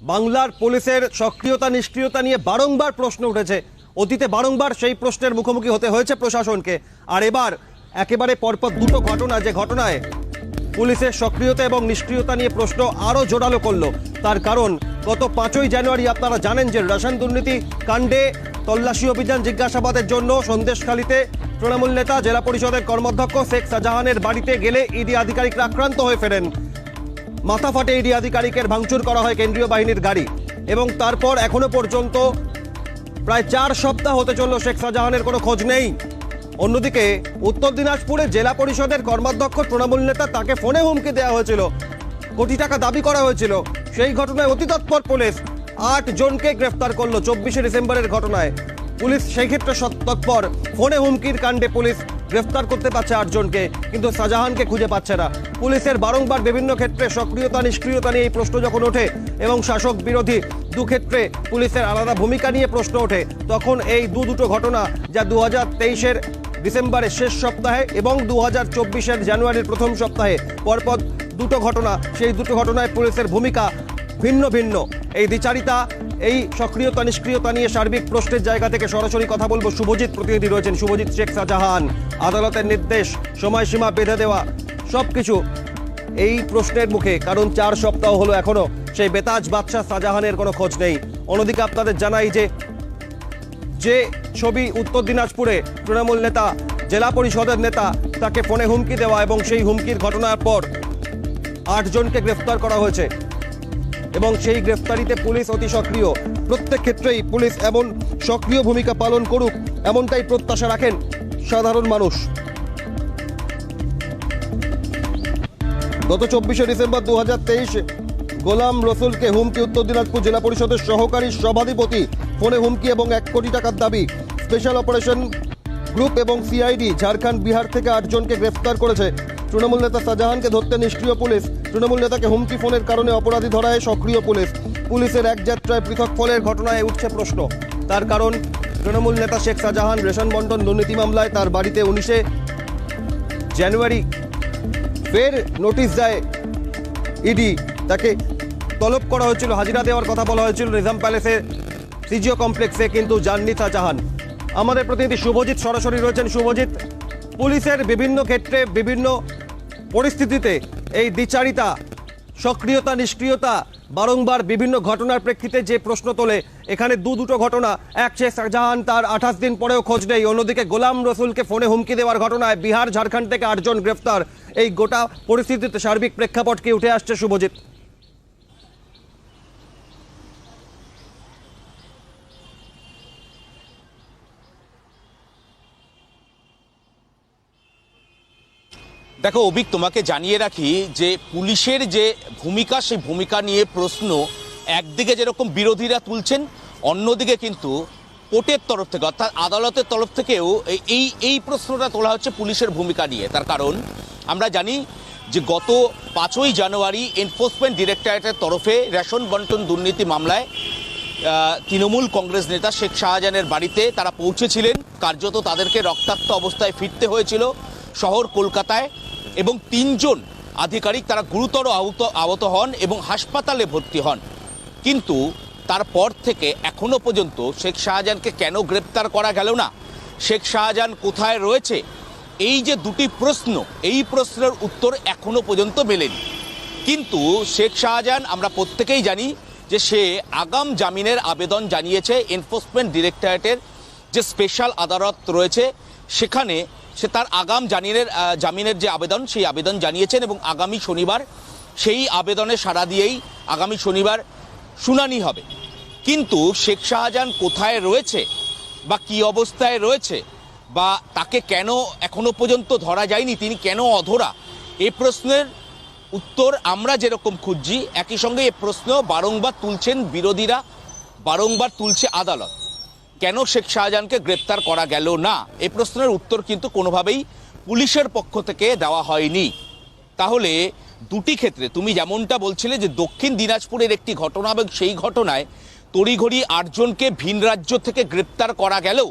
বাংলার পুলিশের সক্রিয়তা, নিষ্ক্রিয়তা নিয়ে বারংবার প্রশ্ন উঠেছে। অতীতে বারংবার সেই প্রশ্নের মুখোমুখি হতে হয়েছে প্রশাসনকে। আর এবার একেবারে পরপর দুটো ঘটনা, যে ঘটনায় পুলিশের সক্রিয়তা এবং নিষ্ক্রিয়তা নিয়ে প্রশ্ন আরও জোরালো করল। তার কারণ, গত পাঁচই জানুয়ারি আপনারা জানেন যে রেশন দুর্নীতি কাণ্ডে তল্লাশি অভিযান জিজ্ঞাসাবাদের জন্য সন্দেশখালীতে তৃণমূল নেতা, জেলা পরিষদের কর্মাধ্যক্ষ শেখ শাহজাহানের বাড়িতে গেলে ইডি আধিকারিকরা আক্রান্ত হয়ে ফেরেন। মাথা ফাটে ইডি আধিকারিকের ভাঙচুর করা হয় কেন্দ্রীয় বাহিনীর গাড়ি এবং তারপর এখনও পর্যন্ত প্রায় চার সপ্তাহ হতে চলল শেখ শাহজাহানের কোনো খোঁজ নেই। অন্যদিকে উত্তর দিনাজপুরে জেলা পরিষদের কর্মাধ্যক্ষ তৃণমূল নেতা তাকে ফোনে হুমকি দেওয়া হয়েছিল। কোটি টাকা দাবি করা হয়েছিল। সেই ঘটনায় অতি তৎপর পুলিশ আট জনকে গ্রেফতার করল। চব্বিশে ডিসেম্বরের ঘটনায়। পুলিশ সেই ক্ষেত্রে তৎপর। ফোনে হুমকির কাণ্ডে পুলিশ গ্রেফতার করতে পারছে আটজনকে, কিন্তু শাহজাহানকে খুঁজে পাচ্ছে না। পুলিশের বারংবার বিভিন্ন ক্ষেত্রে সক্রিয়তা, নিষ্ক্রিয়তা নিয়ে এই প্রশ্ন যখন ওঠে এবং শাসক বিরোধী দু ক্ষেত্রে পুলিশের আলাদা ভূমিকা নিয়ে প্রশ্ন ওঠে, তখন এই দু দুটো ঘটনা যা দু হাজার তেইশের ডিসেম্বরের শেষ সপ্তাহে এবং দু হাজার চব্বিশের জানুয়ারির প্রথম সপ্তাহে, পরপর দুটো ঘটনা, সেই দুটো ঘটনায় পুলিশের ভূমিকা ভিন্ন ভিন্ন। এই দ্বিচারিতা, এই সক্রিয়তা, নিষ্ক্রিয়তা নিয়ে সার্বিক প্রশ্নের জায়গা থেকে সরাসরি কথা বলব। শুভজিৎ প্রতিনিধি রয়েছেন, শুভজিৎ শেখ শাহজাহান। আদালতের নির্দেশ, সময়সীমা বেঁধে দেওয়া সব কিছু এই প্রশ্নের মুখে। কারণ চার সপ্তাহ হলো এখনও। সেই বেতাজ বাদশাহ শাহজাহানের কোনো খোঁজ নেই। অন্যদিকে আপনাদের জানাই যে যে ছবি উত্তর দিনাজপুরে তৃণমূল নেতা, জেলা পরিষদের নেতা তাকে ফোনে হুমকি দেওয়া এবং সেই হুমকির ঘটনার পর আটজনকে গ্রেফতার করা হয়েছে। এবং সেই গ্রেফতারিতে পুলিশ অতি সক্রিয়। প্রত্যেক ক্ষেত্রেই পুলিশ এমন সক্রিয় ভূমিকা পালন করুক, এমনটাই প্রত্যাশা রাখেন সাধারণ মানুষ। গত চব্বিশে ডিসেম্বর দু গোলাম রসুলকে হুমকি উত্তর দিনাজপুর জেলা পরিষদের সহকারী সভাধিপতি ফোনে হুমকি এবং এক কোটি টাকার দাবি। স্পেশাল অপারেশন গ্রুপ এবং সিআইডি ঝাড়খণ্ড বিহার থেকে আটজনকে গ্রেফতার করেছে। তৃণমূল নেতা শাহজাহানকে ধরতে নিষ্ক্রিয় পুলিশ। তৃণমূল নেতাকে হুমকি ফোনের কারণে অপরাধী ধরায় সক্রিয় পুলিশ। পুলিশের এক যাত্রায় পৃথক ফলের ঘটনায় উঠছে প্রশ্ন। তার কারণ, তৃণমূল নেতা শেখ শাহজাহান রেশন বন্টন দুর্নীতি মামলায় তার বাড়িতে উনিশে জানুয়ারি ফের নোটিশ দেয় ইডি। তাকে তলব করা হয়েছিল, হাজিরা দেওয়ার কথা বলা হয়েছিল নিজাম প্যালেসে, সিজিও কমপ্লেক্সে, কিন্তু যাননি শাহজাহান। আমাদের প্রতিনিধি শুভজিৎ সরাসরি রয়েছেন। শুভজিৎ, পুলিশের বিভিন্ন ক্ষেত্রে বিভিন্ন পরিস্থিতিতে এই দ্বিচারিতা, সক্রিয়তা, নিষ্ক্রিয়তা বারংবার বিভিন্ন ঘটনার প্রেক্ষিতে যে প্রশ্ন তোলে, এখানে দু দুটো ঘটনা। এক শেষ শাহজাহান, তার আঠাশ দিন পরেও খোঁজ নেই। অন্যদিকে গোলাম রসুলকে ফোনে হুমকি দেওয়ার ঘটনায় বিহার, ঝাড়খণ্ড থেকে আটজন গ্রেফতার। এই গোটা পরিস্থিতিতে সার্বিক প্রেক্ষাপট কি উঠে আসছে, শুভজিৎ? দেখো, অভিক, তোমাকে জানিয়ে রাখি যে পুলিশের যে ভূমিকা, সেই ভূমিকা নিয়ে প্রশ্ন একদিকে যেরকম বিরোধীরা তুলছেন, অন্যদিকে কিন্তু কোর্টের তরফ থেকে, অর্থাৎ আদালতের তরফ থেকেও এই- এই প্রশ্নটা তোলা হচ্ছে পুলিশের ভূমিকা নিয়ে। তার কারণ, আমরা জানি যে গত পাঁচই জানুয়ারি এনফোর্সমেন্ট ডিরেক্টরেটের তরফে রেশন বন্টন দুর্নীতি মামলায় তৃণমূল কংগ্রেস নেতা শেখ শাহজাহানের বাড়িতে তারা পৌঁছেছিলেন। কার্যত তাদেরকে রক্তাক্ত অবস্থায় ফিরতে হয়েছিল। শহর কলকাতায় এবং তিনজন আধিকারিক তারা গুরুতর আহত আহত হন এবং হাসপাতালে ভর্তি হন। কিন্তু তারপর থেকে এখনও পর্যন্ত শেখ শাহজাহানকে কেন গ্রেপ্তার করা গেল না? শেখ শাহজাহান কোথায় রয়েছে? এই যে দুটি প্রশ্ন, এই প্রশ্নের উত্তর এখনও পর্যন্ত মেলেনি। কিন্তু শেখ শাহজাহান আমরা প্রত্যেকেই জানি যে সে আগাম জামিনের আবেদন জানিয়েছে এনফোর্সমেন্ট ডিরেক্টরেটের যে স্পেশাল আদালত রয়েছে, সেখানে সে তার আগাম জামিনের আহ, জামিনের যে আবেদন সেই আবেদন জানিয়েছেন এবং আগামী শনিবার সেই আবেদনে সাড়া দিয়েই আগামী শনিবার শুনানি হবে। কিন্তু শেখ শাহজাহান কোথায় রয়েছে বা কি অবস্থায় রয়েছে বা তাকে কেন এখনও পর্যন্ত ধরা যায়নি তিনি কেন অধরা এ প্রশ্নের উত্তর আমরা যেরকম খুঁজছি একই সঙ্গে এ প্রশ্ন বারংবার তুলছেন বিরোধীরা বারংবার তুলছে আদালত। কেন শেখ শাহজাহানকে গ্রেপ্তার করা গেল না? এ প্রশ্নের উত্তর কিন্তু কোনোভাবেই পুলিশের পক্ষ থেকে দেওয়া হয়নি। তাহলে দুটি ক্ষেত্রে, তুমি যেমনটা বলছিলে যে দক্ষিণ দিনাজপুরের একটি ঘটনা এবং সেই ঘটনায় তড়িঘড়ি আটজনকে ভিন রাজ্য থেকে গ্রেপ্তার করা গেলেও